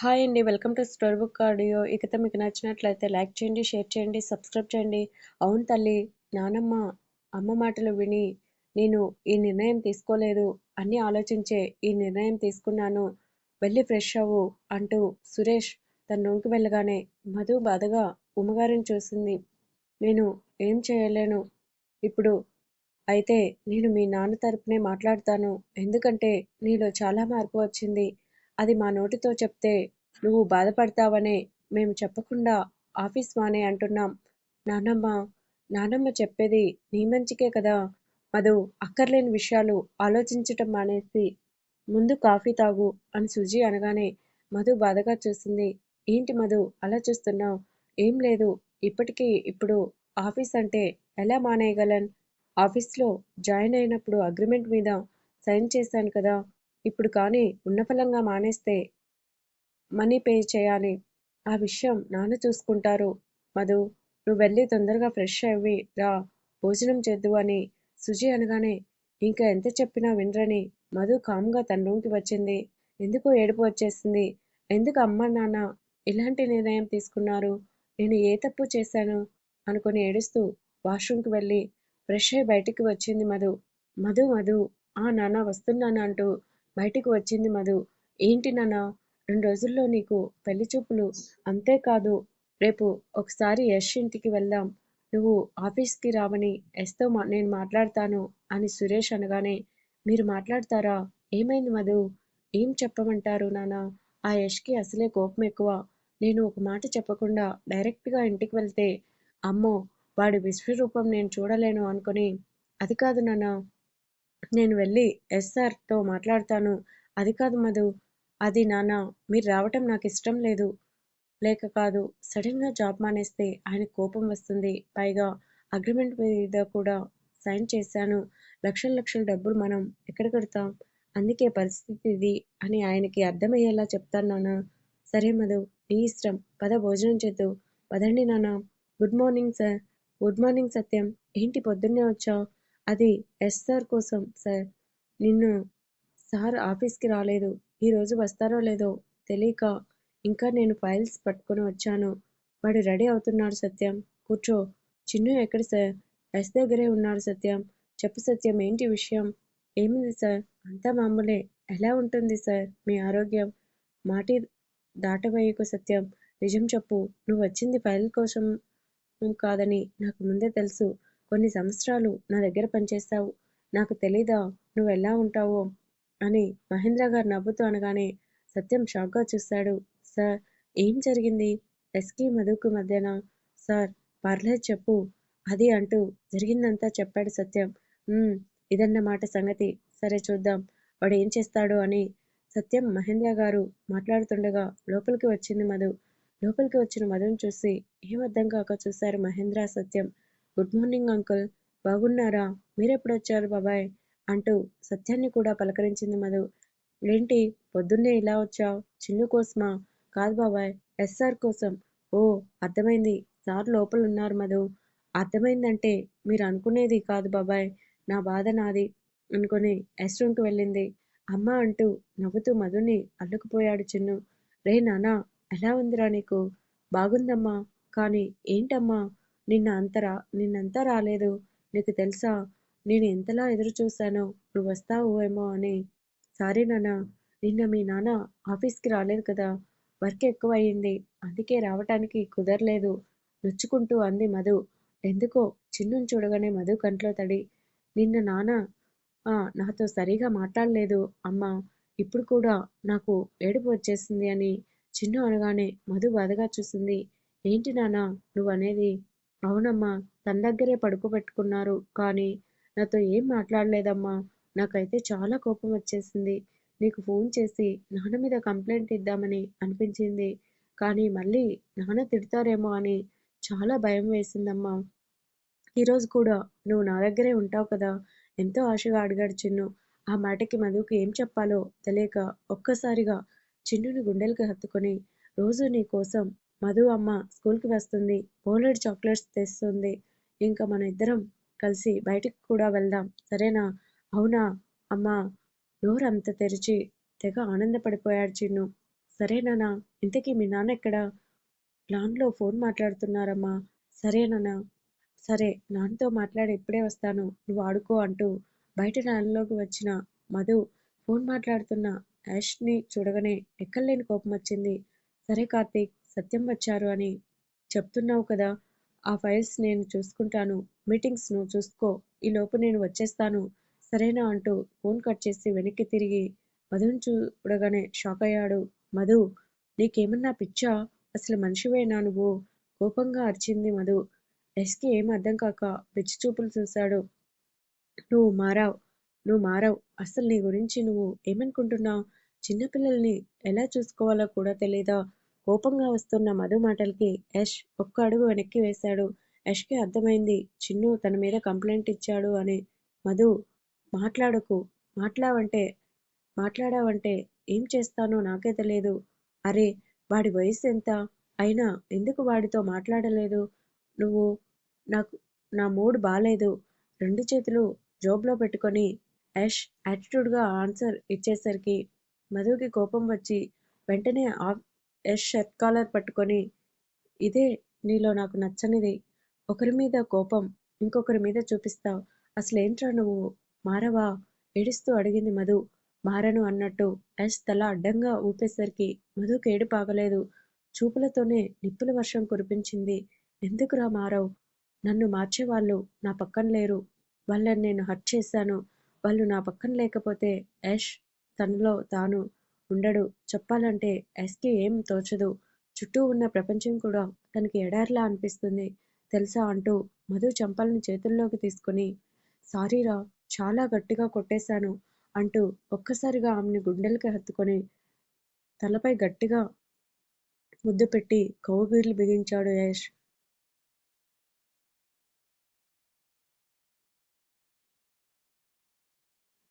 Hi అండి. Welcome to story book audio. ఇకతో మీకు నచ్చినట్లయితే లైక్ చేయండి, షేర్ చేయండి, సబ్స్క్రైబ్ చేయండి. అవును తల్లి, నానమ్మ అమ్మ మాటలు విని నేను ఈ నిర్ణయం తీసుకోలేదు. అన్నీ ఆలోచించే ఈ నిర్ణయం తీసుకున్నాను. వెళ్ళి ఫ్రెష్ అవ్వు అంటూ సురేష్ తన రూమ్‌కి వెళ్ళగానే మధు బాధగా ఉమ్మగారిని చూసింది. నేను ఏం చేయలేను ఇప్పుడు. అయితే నేను మీ నాన్న తరపునే మాట్లాడతాను. ఎందుకంటే నీలో చాలా మార్పు వచ్చింది. అది మా నోటితో చెప్తే నువ్వు బాధపడతావనే మేము చెప్పకుండా ఆఫీస్ మానే అంటున్నాం. నానమ్మ నానమ్మ చెప్పేది నీ మంచికే కదా మధు అక్కర్లేని విషయాలు ఆలోచించటం మానేసి ముందు కాఫీ తాగు అని సుజి అనగానే మధు బాధగా చూసింది. ఏంటి మధు అలా చూస్తున్నావు ఏం లేదు. ఇప్పటికీ ఇప్పుడు ఆఫీస్ అంటే ఎలా మానేయగలను? ఆఫీస్‌లో జాయిన్ అయినప్పుడు అగ్రిమెంట్ మీద సైన్ చేశాను కదా! ఇప్పుడు కానీ ఉన్నపళంగా మానేస్తే మనీ పే చేయాలి. ఆ విషయం నాన్న చూసుకుంటారు. మధు నువ్వు వెళ్ళి తొందరగా ఫ్రెష్ అవ్వి రా భోజనం చేద్దు అని సుజి అనగానే ఇంకా ఎంత చెప్పినా వినరని మధు కామ్‌గా తన రూమ్‌కి వచ్చింది. ఎందుకు ఏడుపు వచ్చేసింది. ఎందుకు అమ్మ నాన్న ఇలాంటి నిర్ణయం తీసుకున్నారు? నేను ఏ తప్పు చేశాను? అనుకుని ఏడుస్తూ వాష్‌రూమ్‌కి వెళ్ళి ఫ్రెష్ అయి బయటికి వచ్చింది మధు. మధు మధు ఆ నాన్న వస్తున్నాను అంటూ బయటికి వచ్చింది మధు. ఏంటి నాన్న రెండు రోజుల్లో నీకు పెళ్ళి చూపులు. అంతేకాదు రేపు ఒకసారి యష్ ఇంటికి వెళ్దాం. నువ్వు ఆఫీస్‌కి రావని ఎస్తో నేను మాట్లాడతాను అని సురేష్ అనగానే మీరు మాట్లాడతారా? ఏమైంది మధు ఏం చెప్పమంటారు నాన్నా? ఆ యష్‌కి అసలే కోపం ఎక్కువ. నేను ఒక మాట చెప్పకుండా డైరెక్ట్‌గా ఇంటికి వెళ్తే అమ్మో! వాడి విశ్వరూపం నేను చూడలేను అనుకుని అది కాదు నాన్న నేను వెళ్ళి ఎస్ఆర్తో మాట్లాడతాను. అది కాదు మధు అది నాన్న మీరు రావటం నాకు ఇష్టం లేదు. లేక కాదు. సడన్గా జాబ్ మానేస్తే ఆయన కోపం వస్తుంది. పైగా అగ్రిమెంట్ మీద కూడా సైన్ చేశాను. లక్షల లక్షల డబ్బులు మనం ఎక్కడ కడతాం? అందుకే పరిస్థితి ఇది అని ఆయనకి అర్థమయ్యేలా చెప్తాను నాన్నా. సరే మధు నీ ఇష్టం. పద భోజనం చేద్దు పదండి నాన్నా. Good morning sir. Good morning Satyam. ఏంటి పొద్దున్నే వచ్చావు అది ఎస్ సార్ కోసం సార్. నిన్ను సార్ ఆఫీస్‌కి రాలేదు. ఈరోజు వస్తారో లేదో తెలియక ఇంకా నేను ఫైల్స్ పట్టుకొని వచ్చాను. వాడు రెడీ అవుతున్నాడు సత్యం. కూర్చో. చిన్ను ఎక్కడ సార్? ఎస్ దగ్గరే ఉన్నాడు సత్యం. చెప్పు సత్యం ఏంటి విషయం? ఏముంది సార్? అంతా మామూలే. ఎలా ఉంటుంది సార్ మీ ఆరోగ్యం? మాటి దాటవేయకు సత్యం. నిజం చెప్పు. నువ్వు వచ్చింది ఫైల్ కోసం కాదని నాకు ముందే తెలుసు. కొన్ని సంవత్సరాలు నా దగ్గర పనిచేస్తావు నాకు తెలీదా నువ్వెలా ఉంటావో అని మహేంద్ర గారు నవ్వుతూ అనగానే సత్యం షాక్‌గా చూశాడు. సార్ ఏం జరిగింది? ఎస్కి మధుకు మధ్యన? సార్ పర్లేదు చెప్పు. అది అంటూ జరిగిందంతా చెప్పాడు సత్యం. ఇదన్నమాట సంగతి. సరే చూద్దాం. వాడు ఏం చేస్తాడు అని సత్యం మహేంద్ర గారు మాట్లాడుతుండగా లోపలికి వచ్చింది మధు. లోపలికి వచ్చిన మధుని చూసి ఏం అర్థం కాక చూశారు Mahendra, Satyam. Good morning uncle. బాగున్నారా? మీరెప్పుడొచ్చారు బాబాయ్? అంటూ సత్యాన్ని కూడా పలకరించింది మధు. ఏంటి పొద్దున్నే ఇలా వచ్చావు చిన్ను కోసమా? కాదు బాబాయ్. ఎస్ఆర్ కోసం. ఓ అర్థమైంది. సార్ లోపల ఉన్నారు మధు అర్థమైందంటే మీరు అనుకునేది కాదు బాబాయ్. నా బాధ నాది అనుకుని ఎస్ రూమ్‌కి వెళ్ళింది. అమ్మా అంటూ నవ్వుతూ మధుని అల్లుకుపోయాడు చిన్ను. రే నాన్నా ఎలా ఉందిరా నీకు? బాగుందమ్మా. కానీ ఏంటమ్మా నిన్న అంత రా నిన్నంతా రాలేదు. నీకు తెలుసా? నేను ఎంతలా ఎదురు చూశానో నువ్వొస్తావు ఏమో అని. సారీ నాన్న నిన్న మీ నాన్న ఆఫీస్‌కి రాలేదు కదా! వర్క్ ఎక్కువ అయింది. అందుకే రావటానికి కుదరలేదు నొచ్చుకుంటూ అంది మధు. ఎందుకో చిన్నుని చూడగానే మధు కంట్లో తడి. నిన్న నాన్న నాతో సరిగా మాట్లాడలేదు అమ్మా. ఇప్పుడు కూడా నాకు ఏడుపు వచ్చేసింది అని చిన్ను అనగానే మధు బాధగా చూసింది. ఏంటి నాన్న నువ్వు అనేది అవునమ్మా. తన దగ్గరే పడుకోబెట్టుకున్నారు. కానీ నాతో ఏం మాట్లాడలేదమ్మా. నాకైతే చాలా కోపం వచ్చేసింది. నీకు ఫోన్ చేసి నాన్న మీద కంప్లైంట్ ఇద్దామని అనిపించింది. కానీ మళ్ళీ నాన్న తిడతారేమో అని చాలా భయం వేసిందమ్మా. ఈరోజు కూడా నువ్వు నా దగ్గరే ఉంటావు కదా! ఎంతో ఆశగా అడిగాడు చిన్ను. ఆ మాటకి మధుకు ఏం చెప్పాలో తెలియక ఒక్కసారిగా చిన్నుని గుండెలకి హత్తుకొని రోజు నీ కోసం మధు అమ్మ స్కూల్‌కి వస్తుంది. బోలెడ్ చాక్లెట్స్ తెస్తుంది. ఇంకా మన ఇద్దరం కలిసి బయటికి కూడా వెళ్దాం. సరేనా? అవునా అమ్మా నోరంత తెరిచి తెగ ఆనందపడిపోయాడు చిన్ను. సరేనానా ఇంతకీ మీ నాన్న ఎక్కడ లాన్లో ఫోన్ మాట్లాడుతున్నారమ్మా సరేనానా సరే నాన్నతో మాట్లాడి ఇప్పుడే వస్తాను నువ్వు ఆడుకో అంటూ బయట నాన్నలోకి వచ్చిన మధు ఫోన్ మాట్లాడుతున్న యాష్ని చూడగానే ఎక్కడలేని కోపం వచ్చింది సరే కార్తీక్ సత్యం వచ్చారు అని చెప్తున్నావు కదా ఆ ఫైల్స్ నేను చూసుకుంటాను. మీటింగ్స్ నువ్వు చూసుకో ఈలోపు నేను వచ్చేస్తాను. సరేనా అంటూ ఫోన్ కట్ చేసి వెనక్కి తిరిగి మధుని చూడగానే షాక్ అయ్యాడు. మధు నీకేమన్నా పిచ్చా? అసలు మనిషివేనా నువ్వు? కోపంగా అరిచింది మధు. ఎస్కి ఏం అర్థం కాక పిచ్చి చూపులు చూశాడు. నువ్వు మారావ్. నువ్వు మారావ్. అసలు నీ గురించి నువ్వు ఏమనుకుంటున్నావు? చిన్నపిల్లల్ని ఎలా చూసుకోవాలో కూడా తెలీదా? కోపంగా వస్తున్న మధు మాటలకి యష్ ఒక్క అడుగు వెనక్కి వేశాడు. యష్కి అర్థమైంది చిన్ను తన మీద కంప్లైంట్ ఇచ్చాడు అని. మధు మాట్లాడకు మాట్లావంటే మాట్లాడావంటే ఏం చేస్తానో నాకే తెలియదు. అరే వాడి వయసు ఎంత? అయినా ఎందుకు వాడితో మాట్లాడలేదు? నువ్వు నాకు నా మూడ్ బాలేదు. రెండు చేతులు జోబ్లో పెట్టుకొని యష్ యాటిట్యూడ్గా ఆన్సర్ ఇచ్చేసరికి మధుకి కోపం వచ్చి వెంటనే ఆఫ్ యష్ షర్ట్ కాలర్ పట్టుకొని ఇదే నీలో నాకు నచ్చనిది. ఒకరి మీద కోపం ఇంకొకరి మీద చూపిస్తావు. అసలేంట్రా నువ్వు? మారవా? ఏడుస్తూ అడిగింది మధు. మారను అన్నట్టు యష్ తల అడ్డంగా ఊపేసరికి మధుకు ఏడు పాగలేదు. చూపులతోనే నిప్పుల వర్షం కురిపించింది. ఎందుకురా మారవు? నన్ను మార్చేవాళ్ళు నా పక్కన లేరు. వాళ్ళని నేను హర్ట్ చేశాను. వాళ్ళు నా పక్కన లేకపోతే యష్ తనలో తాను ఉండడు. చెప్పాలంటే యష్కి ఏం తోచదు. చుట్టూ ఉన్న ప్రపంచం కూడా తనకి ఎడారిలా అనిపిస్తుంది. తెలుసా అంటూ మధు చంపల్ని చేతుల్లోకి తీసుకుని సారీరా చాలా గట్టిగా కొట్టేశాను అంటూ ఒక్కసారిగా ఆమెని గుండెలకి హత్తుకొని తలపై గట్టిగా ముద్దు పెట్టి కౌబీర్లు బిగించాడు యష్.